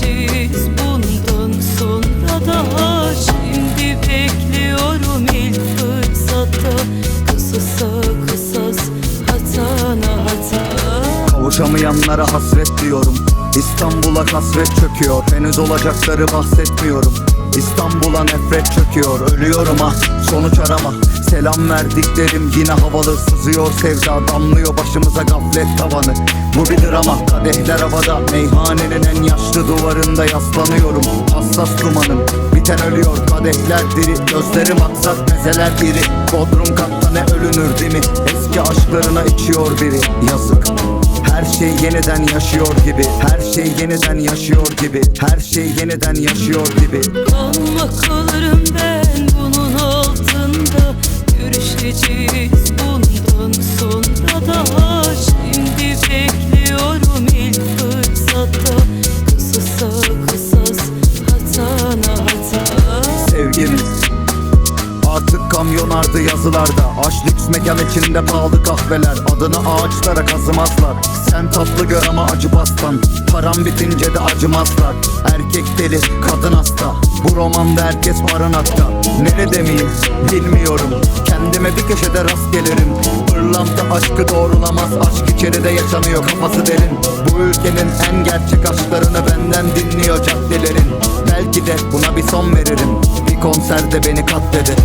görüşeceğiz bundan sonra daha Şimdi bekliyorum ilk fırsatta Kısasa kısas hatana hata Kavuşamayanlara hasret diyorum. İstanbul'a kasvet çöküyor. Henüz olacakları bahsetmiyorum İstanbul'a nefret çöküyor Ölüyorum ah. Sonuç arama Selam verdiklerim yine havalı. Sızıyor sevda damlıyor başımıza gaflet tavanı. Bu bir drama kadehler havada. Meyhanenin en yaşlı duvarında yaslanıyorum. Hassas dumanım biten ölüyor. Kadehler diri gözlerim aksat mezeler diri Bodrum katta ne ölünür değil mi? Eski aşklarına içiyor biri. Yazık şey yeniden yaşıyor gibi. Her şey yeniden yaşıyor gibi. Her şey yeniden yaşıyor gibi. Kalmak kalırım ben bunun altında. Görüşeceğiz bundan sonra daha Şimdi bekliyorum ilk fırsatta. Kısasa kısas hatana hata. Sevgimiz Artık kamyonardı yazılarda. Aş lüks mekan içinde pahalı kahveler. Adını ağaçlara kazımazlar. Sen tatlı gör ama acı bastan. Param bitince de acımazlar. Erkek deli kadın hasta. Bu romanda herkes barınakta Nere demeyeyim bilmiyorum. Kendime bir köşede rast gelirim. Pırlanta aşkı doğrulamaz. Aşk içeride yaşanıyor kafası derin. Bu ülkenin en gerçek aşklarını benden dinliyor caddelerin. Belki de buna bir son veririm Bir konserde beni katledi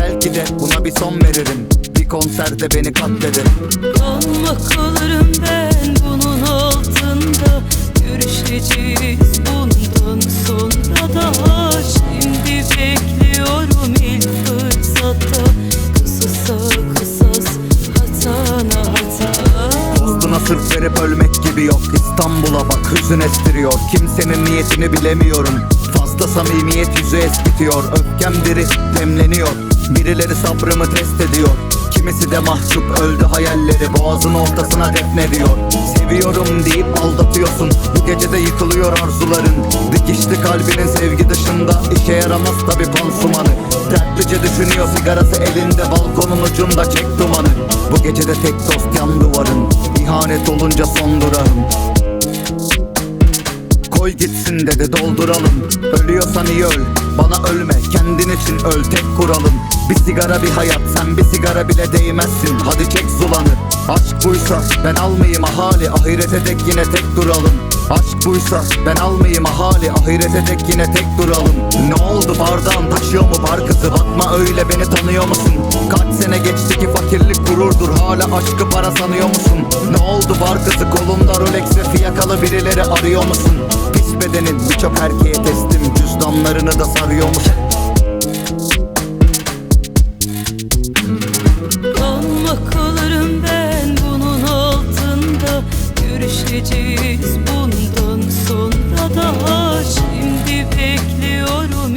Belki de buna bir son veririm. Bir konserde beni katledi Kalmak kalırım ben bunun altında. Görüşeceğiz bundan sonra daha Şimdi bekliyorum ilk fırsatta. Kısasa kısas hatana hata. Dostuna sırf verip ölmek gibi yok. İstanbul'a bak hüzün estiriyor. Kimsenin niyetini bilemiyorum Fazla samimiyet yüzü eskitiyor. Öfkem diri demleniyor Birileri sabrımı test ediyor. Kimisi de mahcup öldü hayalleri. Boğazın ortasına defnediyor. Seviyorum deyip aldatıyorsun. Bu gecede yıkılıyor arzuların. Dikişli kalbinin sevgi dışında işe yaramaz tabi pansumanı. Dertlice düşünüyor sigarası elinde. Balkonun ucunda çek dumanı. Bu gecede tek dost yan duvarın. İhanet olunca son durağım Koy gitsin dedi dolduralım. Ölüyorsan iyi öl Bana ölme kendin için öl tek kuralım. Bir sigara bir hayat sen bir sigara bile değmezsin. Hadi çek zulanı Aşk buysa ben almayayım ahali Ahirete dek yine tek duralım. Aşk buysa ben almayayım ahali Ahirete dek yine tek duralım. Ne oldu bardağın taşıyor mu bar kızı Bakma öyle beni tanıyor musun? Kaç sene geçti ki fakirlik gururdur Hala aşkı para sanıyor musun Gözü var kızı kolunda Rolex ve fiyakalı birileri arıyor musun? Pis bedenin birçok erkeğe teslim Cüzdanlarını da sarıyormuş. Kalmak kalırım ben bunun altında. Görüşeceğiz bundan sonra daha. Şimdi bekliyorum